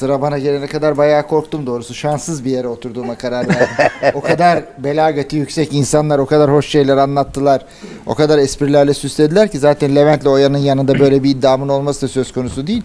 Sıra bana gelene kadar bayağı korktum doğrusu. Şanssız bir yere oturduğuma karar verdim. o kadar belagati yüksek insanlar o kadar hoş şeyler anlattılar. O kadar esprilerle süslediler ki zaten Levent'le Oya'nın yanında böyle bir iddiamın olması da söz konusu değil.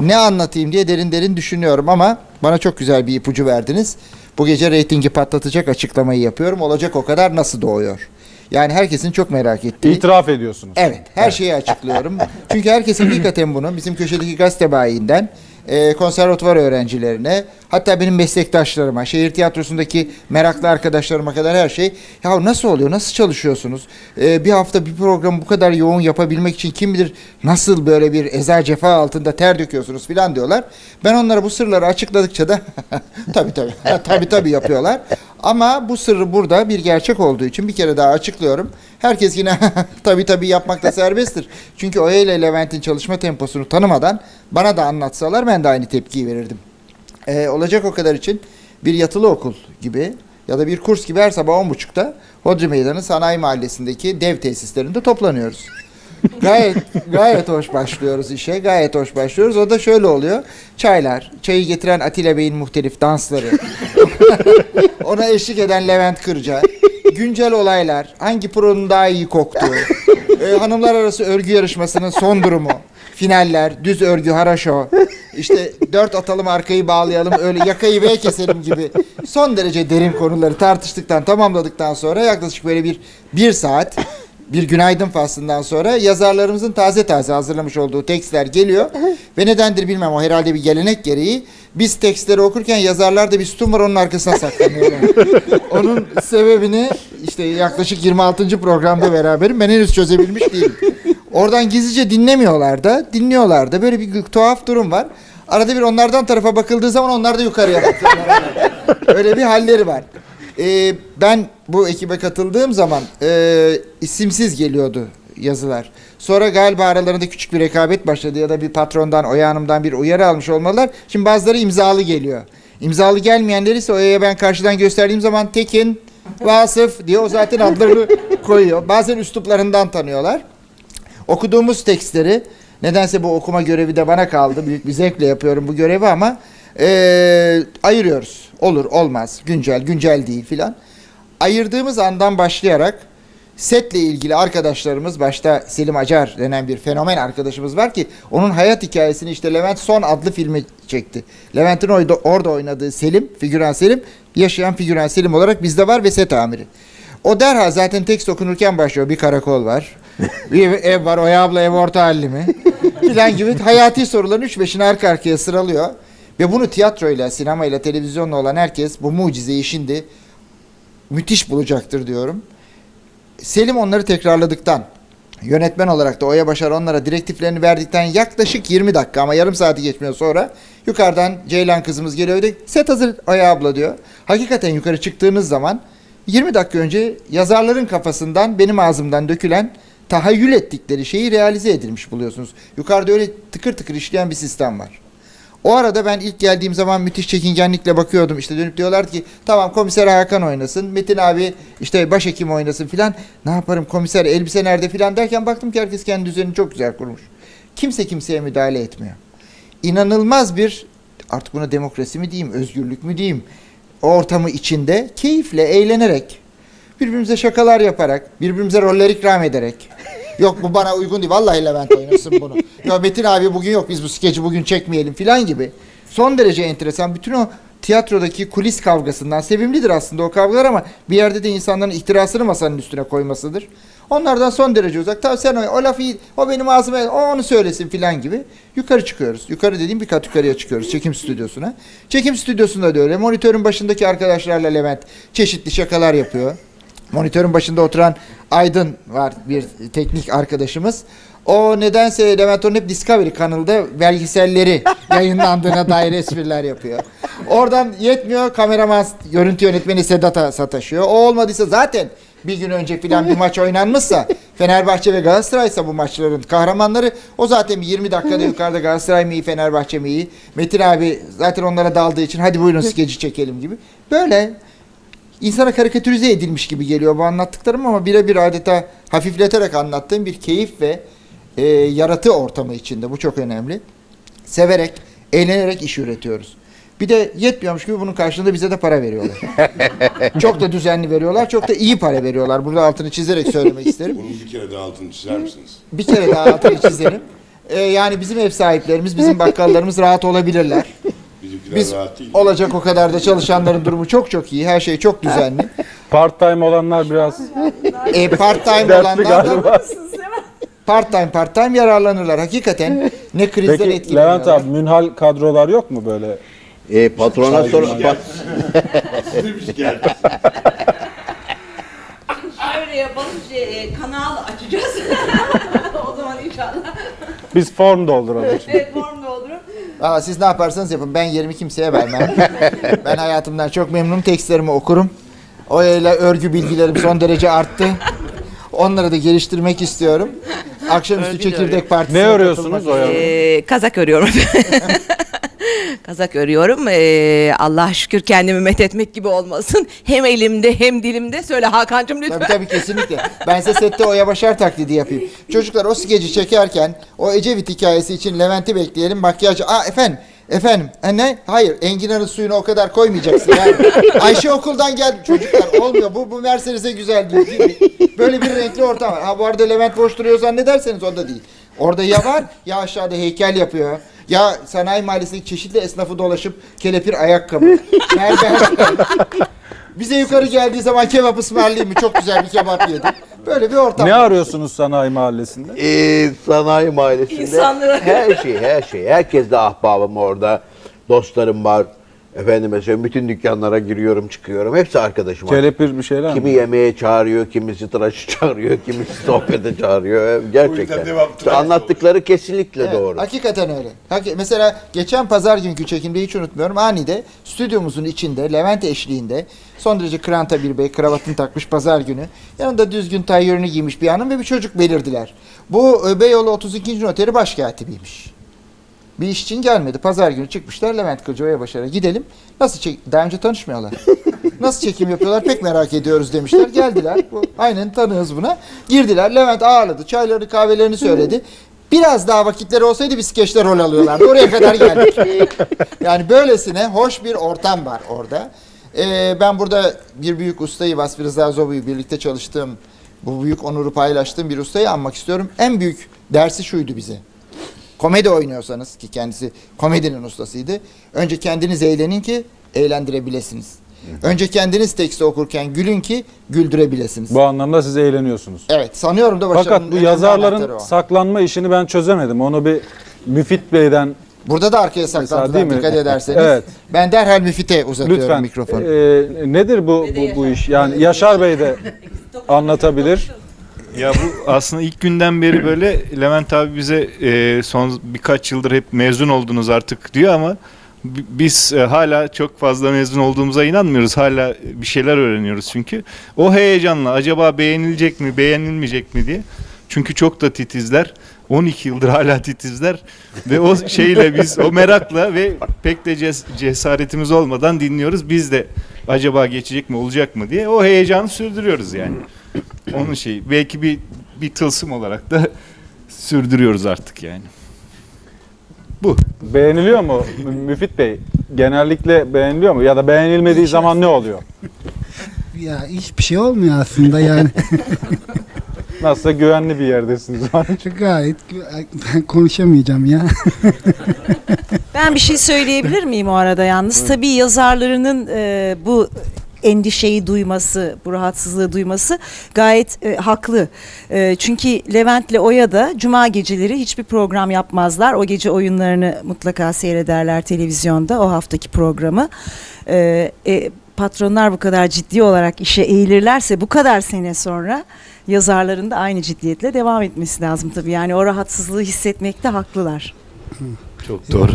Ne anlatayım diye derin derin düşünüyorum ama bana çok güzel bir ipucu verdiniz. Bu gece reytingi patlatacak açıklamayı yapıyorum. Olacak o kadar nasıl doğuyor? Yani herkesin çok merak ettiği. İtiraf ediyorsunuz. Evet, her şeyi açıklıyorum. Çünkü herkes hakikaten bunu bizim köşedeki gazete bayiinden e, konservatuvar öğrencilerine, hatta benim meslektaşlarıma, şehir tiyatrosundaki meraklı arkadaşlarıma kadar her şey. Ya nasıl oluyor, nasıl çalışıyorsunuz? E, bir hafta bir programı bu kadar yoğun yapabilmek için kim bilir nasıl böyle bir eza cefa altında ter döküyorsunuz filan diyorlar. Ben onlara bu sırları açıkladıkça da tabii tabii, tabii tabii yapıyorlar. Ama bu sırrı burada bir gerçek olduğu için bir kere daha açıklıyorum. Herkes yine tabii tabii yapmakta serbesttir. Çünkü Oya ile Levent'in çalışma temposunu tanımadan bana da anlatsalar ben de aynı tepkiyi verirdim. Ee, olacak o kadar için bir yatılı okul gibi ya da bir kurs gibi her sabah 10.30'da Hodri Meydanı Sanayi Mahallesi'ndeki dev tesislerinde toplanıyoruz. Gayet gayet hoş başlıyoruz işe. Gayet hoş başlıyoruz. O da şöyle oluyor. Çaylar, çayı getiren Atilla Bey'in muhtelif dansları. Ona eşlik eden Levent Kırca. Güncel olaylar, hangi pronun daha iyi koktuğu, e, hanımlar arası örgü yarışmasının son durumu, finaller, düz örgü haraşo, işte dört atalım arkayı bağlayalım, öyle yakayı V keselim gibi son derece derin konuları tartıştıktan, tamamladıktan sonra yaklaşık böyle bir bir saat bir günaydın faslından sonra yazarlarımızın taze taze hazırlamış olduğu tekstler geliyor ve nedendir bilmem o herhalde bir gelenek gereği biz tekstleri okurken yazarlar da bir sütun var onun arkasına saklanıyorlar. onun sebebini işte yaklaşık 26. programda beraberim ben henüz çözebilmiş değilim. Oradan gizlice dinlemiyorlar da dinliyorlar da böyle bir tuhaf durum var. Arada bir onlardan tarafa bakıldığı zaman onlar da yukarıya bakıyorlar. Öyle bir halleri var. Ee, ben bu ekibe katıldığım zaman e, isimsiz geliyordu yazılar. Sonra galiba aralarında küçük bir rekabet başladı ya da bir patrondan, Oya Hanım'dan bir uyarı almış olmalılar. Şimdi bazıları imzalı geliyor. İmzalı gelmeyenleri ise Oya'ya ben karşıdan gösterdiğim zaman Tekin, Vasıf diye o zaten adlarını koyuyor. Bazen üsluplarından tanıyorlar. Okuduğumuz tekstleri nedense bu okuma görevi de bana kaldı. Büyük bir zevkle yapıyorum bu görevi ama eee, ayırıyoruz. Olur olmaz. Güncel güncel değil filan. Ayırdığımız andan başlayarak setle ilgili arkadaşlarımız başta Selim Acar denen bir fenomen arkadaşımız var ki onun hayat hikayesini işte Levent Son adlı filmi çekti. Levent'in orada oynadığı Selim, figüran Selim, yaşayan figüran Selim olarak bizde var ve set amiri. O derhal zaten tekst okunurken başlıyor. Bir karakol var. bir ev var. Oya abla ev orta halli mi? Filan gibi hayati soruların üç beşini arka arkaya sıralıyor. Ve bunu tiyatroyla, sinemayla, televizyonla olan herkes bu mucizeyi şimdi müthiş bulacaktır diyorum. Selim onları tekrarladıktan, yönetmen olarak da Oya Başar onlara direktiflerini verdikten yaklaşık 20 dakika ama yarım saati geçmiyor sonra yukarıdan Ceylan kızımız geliyor ve set hazır Oya abla diyor. Hakikaten yukarı çıktığınız zaman 20 dakika önce yazarların kafasından benim ağzımdan dökülen tahayyül ettikleri şeyi realize edilmiş buluyorsunuz. Yukarıda öyle tıkır tıkır işleyen bir sistem var. O arada ben ilk geldiğim zaman müthiş çekingenlikle bakıyordum. İşte dönüp diyorlar ki tamam komiser Hakan oynasın. Metin abi işte başhekim oynasın filan. Ne yaparım komiser elbise nerede filan derken baktım ki herkes kendi düzenini çok güzel kurmuş. Kimse kimseye müdahale etmiyor. İnanılmaz bir artık buna demokrasi mi diyeyim, özgürlük mü diyeyim. O ortamı içinde keyifle, eğlenerek, birbirimize şakalar yaparak, birbirimize roller ikram ederek. Yok bu bana uygun değil. Vallahi Levent oynasın bunu. Ya Metin abi bugün yok. Biz bu skeci bugün çekmeyelim filan gibi. Son derece enteresan. Bütün o tiyatrodaki kulis kavgasından sevimlidir aslında o kavgalar ama bir yerde de insanların ihtirasını masanın üstüne koymasıdır. Onlardan son derece uzak. Tabii sen o, o lafı o benim ağzıma o onu söylesin filan gibi. Yukarı çıkıyoruz. Yukarı dediğim bir kat yukarıya çıkıyoruz çekim stüdyosuna. Çekim stüdyosunda da öyle. Monitörün başındaki arkadaşlarla Levent çeşitli şakalar yapıyor. Monitörün başında oturan Aydın var bir teknik arkadaşımız. O nedense Levent onun hep Discovery kanalında belgeselleri yayınlandığına dair espriler yapıyor. Oradan yetmiyor kameraman görüntü yönetmeni Sedat'a sataşıyor. O olmadıysa zaten bir gün önce filan bir maç oynanmışsa Fenerbahçe ve Galatasaray'sa bu maçların kahramanları o zaten bir 20 dakikada yukarıda Galatasaray mı iyi Fenerbahçe mi iyi Metin abi zaten onlara daldığı için hadi buyurun skeci çekelim gibi. Böyle insana karikatürize edilmiş gibi geliyor bu anlattıklarım ama birebir adeta hafifleterek anlattığım bir keyif ve e, yaratı ortamı içinde. Bu çok önemli. Severek, Eğlenerek iş üretiyoruz. Bir de yetmiyormuş gibi bunun karşılığında bize de para veriyorlar. çok da düzenli veriyorlar, çok da iyi para veriyorlar. Burada altını çizerek söylemek isterim. Bunun bir kere daha altını çizer misiniz? Bir kere daha altını çizerim. Ee, yani bizim ev sahiplerimiz, bizim bakkallarımız rahat olabilirler. Biz olacak o kadar da çalışanların durumu çok çok iyi. Her şey çok düzenli. Part time olanlar biraz E, part time dertli olanlar da galiba. part time part time yararlanırlar. Hakikaten ne krizden Peki etkileniyorlar. Levent abi münhal kadrolar yok mu böyle? E, patrona sor. pat- geldi. Yapalım, şey, e, kanal açacağız. o zaman inşallah. Biz form dolduralım. Evet, form Aa, siz ne yaparsanız yapın. Ben yerimi kimseye vermem. ben hayatımdan çok memnunum. Tekstlerimi okurum. O ile örgü bilgilerim son derece arttı. Onları da geliştirmek istiyorum. Akşamüstü çekirdek partisine Ne örüyorsunuz katılmak o ya? Ee, kazak örüyorum. kazak örüyorum. Ee, Allah şükür kendimi methetmek gibi olmasın. Hem elimde hem dilimde. Söyle Hakan'cığım lütfen. Tabii tabii kesinlikle. Ben size sette Oya Başar taklidi yapayım. Çocuklar o skeci çekerken o Ecevit hikayesi için Levent'i bekleyelim. Makyajı... Aa efendim. Efendim. E, ne? Hayır. Enginar'ın suyunu o kadar koymayacaksın yani. Ayşe okuldan geldi. Çocuklar olmuyor. Bu, bu Mercedes'e güzel değil. değil. Böyle bir renkli ortam var. Ha bu arada Levent boş duruyor zannederseniz o da değil. Orada ya var ya aşağıda heykel yapıyor. Ya sanayi mahallesindeki çeşitli esnafı dolaşıp kelepir ayakkabı. Berber. Bize yukarı geldiği zaman kebap ısmarlayayım mı? Çok güzel bir kebap yedim. Böyle bir ortam. Ne arıyorsunuz sanayi mahallesinde? E, sanayi mahallesinde İnsanları- her şey, her şey. Herkes de ahbabım orada. Dostlarım var. Efendim mesela bütün dükkanlara giriyorum, çıkıyorum. Hepsi arkadaşım. Kelepir bir şeyler Kimi mi? yemeğe çağırıyor, kimisi tıraşı çağırıyor, kimisi sohbete çağırıyor. Gerçekten. devam tıraş Anlattıkları kesinlikle Evet, doğru. Hakikaten öyle. Mesela geçen pazar günkü çekimde hiç unutmuyorum. Anide stüdyomuzun içinde Levent eşliğinde son derece kranta bir bey kravatını takmış pazar günü. Yanında düzgün tayyörünü giymiş bir hanım ve bir çocuk belirdiler. Bu e, Beyoğlu 32. noteri başkatibiymiş. Bir iş için gelmedi. Pazar günü çıkmışlar Levent Kılıcıoya Başar'a gidelim. Nasıl çek... Daha önce tanışmıyorlar. Nasıl çekim yapıyorlar pek merak ediyoruz demişler. Geldiler. Bu, aynen tanığız buna. Girdiler. Levent ağırladı. Çaylarını kahvelerini söyledi. Biraz daha vakitleri olsaydı bir skeçte rol alıyorlardı. Oraya kadar geldik. Yani böylesine hoş bir ortam var orada. Ee, ben burada bir büyük ustayı Vasfi Rıza Zobu'yu birlikte çalıştığım bu büyük onuru paylaştığım bir ustayı anmak istiyorum. En büyük dersi şuydu bize. Komedi oynuyorsanız ki kendisi komedinin ustasıydı. Önce kendiniz eğlenin ki eğlendirebilesiniz. Önce kendiniz teksti okurken gülün ki güldürebilesiniz. Bu anlamda siz eğleniyorsunuz. Evet sanıyorum da başarının Fakat bu yazarların saklanma işini ben çözemedim. Onu bir Müfit Bey'den Burada da arkaya mi? dikkat ederseniz. Evet. Ben derhal müfite uzatıyorum lütfen mikrofonu. e, nedir bu, bu bu iş? Yani Yaşar Bey de anlatabilir. Ya bu aslında ilk günden beri böyle Levent abi bize e, son birkaç yıldır hep mezun oldunuz artık diyor ama bi- biz e, hala çok fazla mezun olduğumuza inanmıyoruz. Hala bir şeyler öğreniyoruz çünkü. O heyecanla acaba beğenilecek mi, beğenilmeyecek mi diye. Çünkü çok da titizler. 12 yıldır hala titizler ve o şeyle biz o merakla ve pek de ces- cesaretimiz olmadan dinliyoruz. Biz de acaba geçecek mi olacak mı diye o heyecanı sürdürüyoruz yani. Onun şeyi belki bir bir tılsım olarak da sürdürüyoruz artık yani. Bu. Beğeniliyor mu Mü- Müfit Bey? Genellikle beğeniliyor mu? Ya da beğenilmediği zaman ne oluyor? Ya hiçbir şey olmuyor aslında yani. Nasılsa güvenli bir yerdesiniz. Gayet gü- ben konuşamayacağım ya. Ben bir şey söyleyebilir miyim o arada yalnız? Tabii yazarlarının e, bu endişeyi duyması, bu rahatsızlığı duyması gayet e, haklı. E, çünkü Levent'le Oya da cuma geceleri hiçbir program yapmazlar. O gece oyunlarını mutlaka seyrederler televizyonda o haftaki programı. E, e, patronlar bu kadar ciddi olarak işe eğilirlerse bu kadar sene sonra yazarların da aynı ciddiyetle devam etmesi lazım tabii. Yani o rahatsızlığı hissetmekte haklılar. Çok doğru.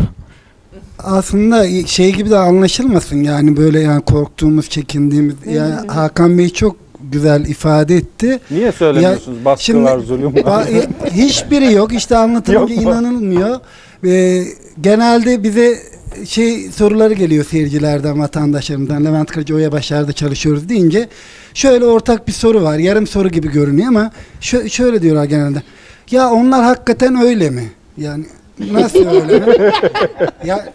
Aslında şey gibi de anlaşılmasın yani böyle yani korktuğumuz, çekindiğimiz. Yani Hakan Bey çok güzel ifade etti. Niye söylemiyorsunuz? Baskı şimdi- var, zulüm var. Ba- e, Hiçbiri yok. İşte anlatınca Yok inanılmıyor. Ee, genelde bize şey soruları geliyor seyircilerden, vatandaşlarımdan. Levent Kırcı Oya Başar'da çalışıyoruz deyince şöyle ortak bir soru var. Yarım soru gibi görünüyor ama şö- şöyle diyorlar genelde. Ya onlar hakikaten öyle mi? Yani Nasıl öyle ya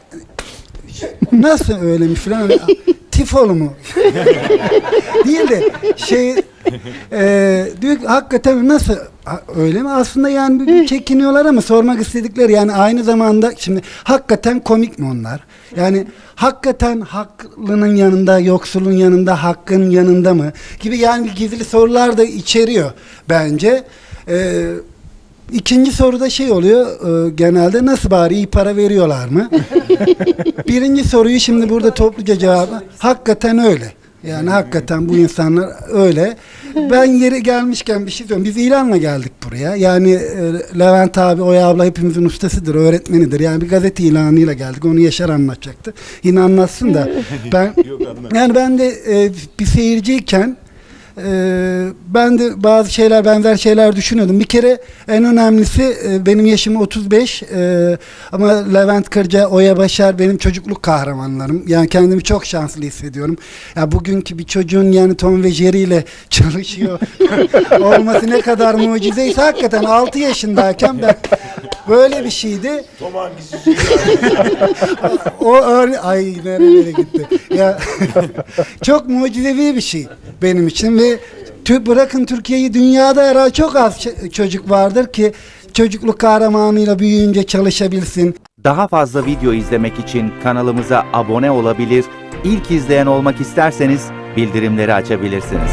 nasıl öyle mi filan tifolu mu? Değil de şey e, diyor ki hakikaten nasıl öyle mi? Aslında yani bir- çekiniyorlar ama sormak istedikleri yani aynı zamanda şimdi hakikaten komik mi onlar? Yani hakikaten haklının yanında, yoksulun yanında, hakkın yanında mı? Gibi yani gizli sorular da içeriyor bence. Ee, İkinci soruda şey oluyor e, genelde nasıl bari iyi para veriyorlar mı? Birinci soruyu şimdi burada topluca cevabı hakikaten öyle. Yani hakikaten bu insanlar öyle. Ben yeri gelmişken bir şey söyleyeyim. Biz ilanla geldik buraya. Yani e, Levent abi, Oya abla hepimizin ustasıdır, öğretmenidir. Yani bir gazete ilanıyla geldik. Onu Yaşar anlatacaktı. Yine anlatsın da. Ben yani ben de e, bir seyirciyken ee, ben de bazı şeyler benzer şeyler düşünüyordum. Bir kere en önemlisi e, benim yaşım 35 e, ama Levent Kırca, Oya Başar benim çocukluk kahramanlarım. Yani kendimi çok şanslı hissediyorum. Ya bugünkü bir çocuğun yani Tom ve Jerry ile çalışıyor olması ne kadar mucizeyse hakikaten 6 yaşındayken ben böyle bir şeydi. Tom hangisi? o öyle ay nerelere gitti. Ya çok mucizevi bir şey benim için ve tü- bırakın Türkiye'yi dünyada herhalde çok az çocuk vardır ki çocukluk kahramanıyla büyüyünce çalışabilsin. Daha fazla video izlemek için kanalımıza abone olabilir, ilk izleyen olmak isterseniz bildirimleri açabilirsiniz.